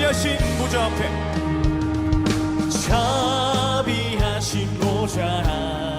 자비하신 보좌 앞에. 자비하신 보좌 앞에.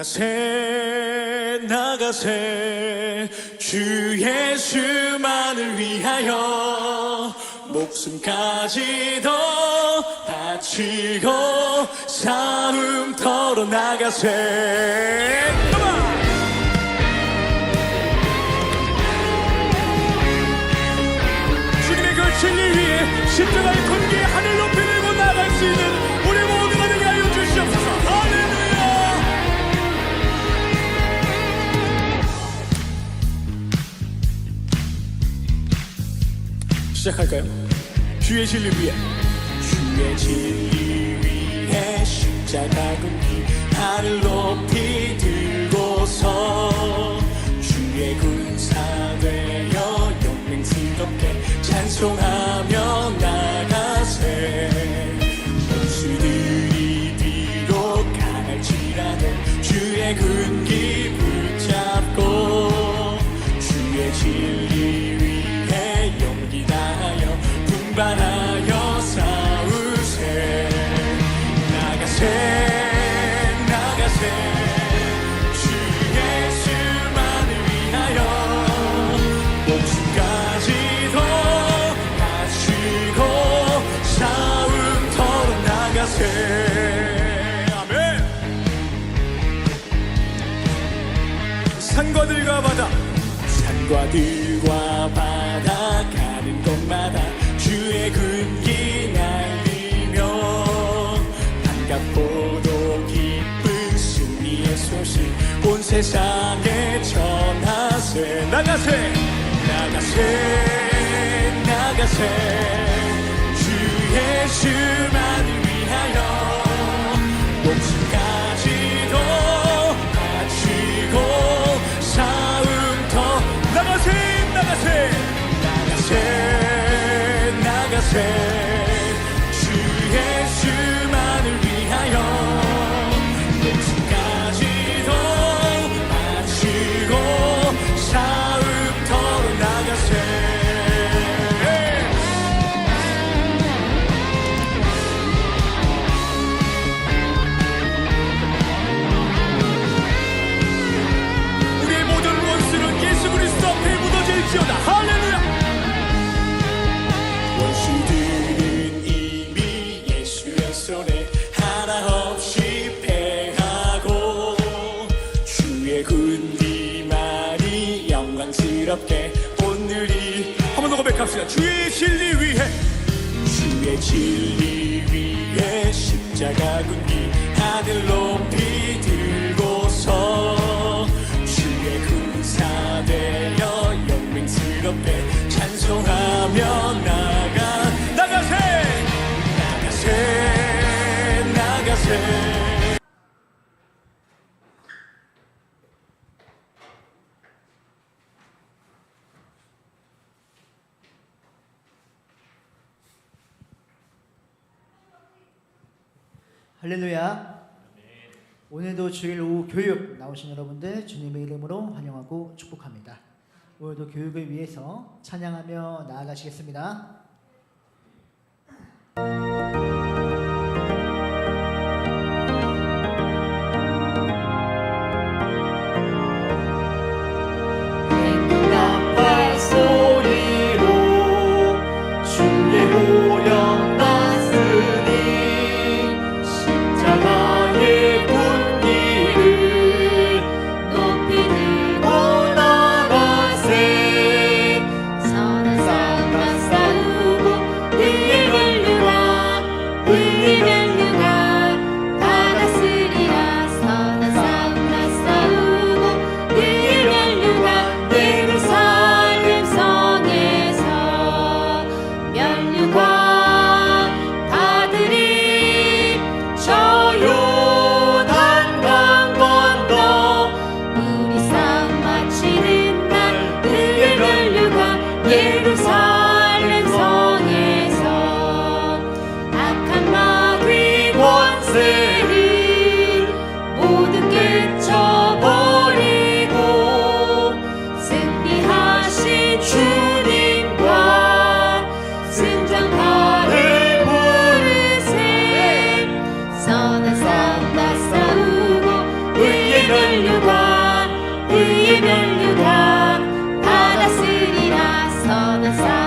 나가세 나가세. 주 예수만을 위하여 목숨까지도 바치고 삶음 털어 나가세. 주님의 그 진리 위에 십자가의 군기 시작할까요? 주의 진리 위에 주의 진리 위에 십자가 군기 하늘 높이 들고서 주의 군사 되어 용맹스럽게 찬송하며 나가세 원수들이 뒤로 가갈지라도 주의 군 들과 바다 가는 곳마다 주의 군기 날리며 반갑고도 기쁜 승리의 소식 온 세상에 전하세. 나가세 나가세 나가세 영광스럽게 오늘이 한 번 더 고백합시다. 주의 진리 위에 주의 진리 위에 십자가 군기 하늘 높이 들고서 주의 군사 되어 영맹스럽게 찬송하며 나 할렐루야. 오늘도 주일 오후 교육 나오신 여러분들 주님의 이름으로 환영하고 축복합니다. 오늘도 교육을 위해서 찬양하며 나아가시겠습니다. 의의 멸류관 받았으리라 선한 싸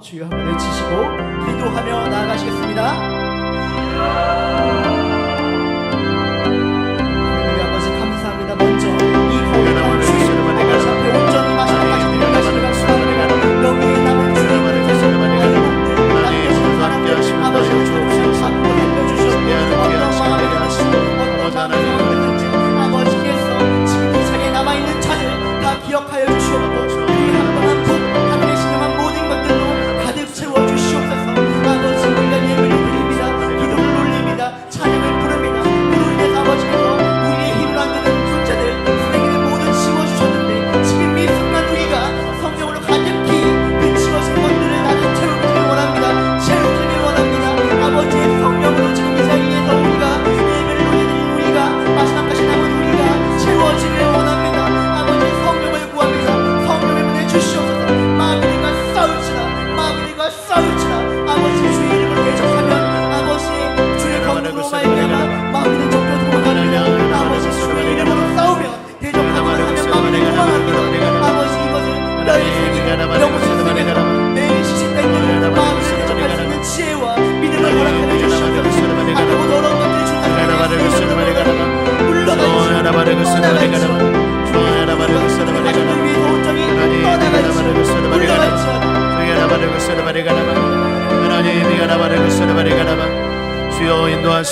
주여 한번 외치시고 기도하며 나아가시겠습니다.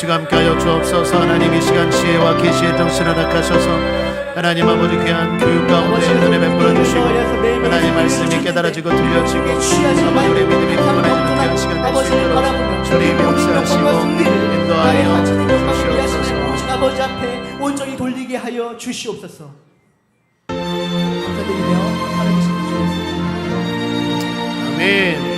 예수가 함께하여 주옵소서 하나님 이 시간 지혜와 계시의 정신 허락하셔서 하나님 아버지 귀한 교육 가운데 은혜 베풀어 주시고 하나님 말씀이 깨달아지고 들려지고 아버지 우리 믿음이 구원하는 귀한 시간 될수 있도록 주님 역사하시고 인도하여 주시옵소서 아버지 앞에 온전히 돌리게 하여 주시옵소서 감사드리며 하나님 주시옵소서 아멘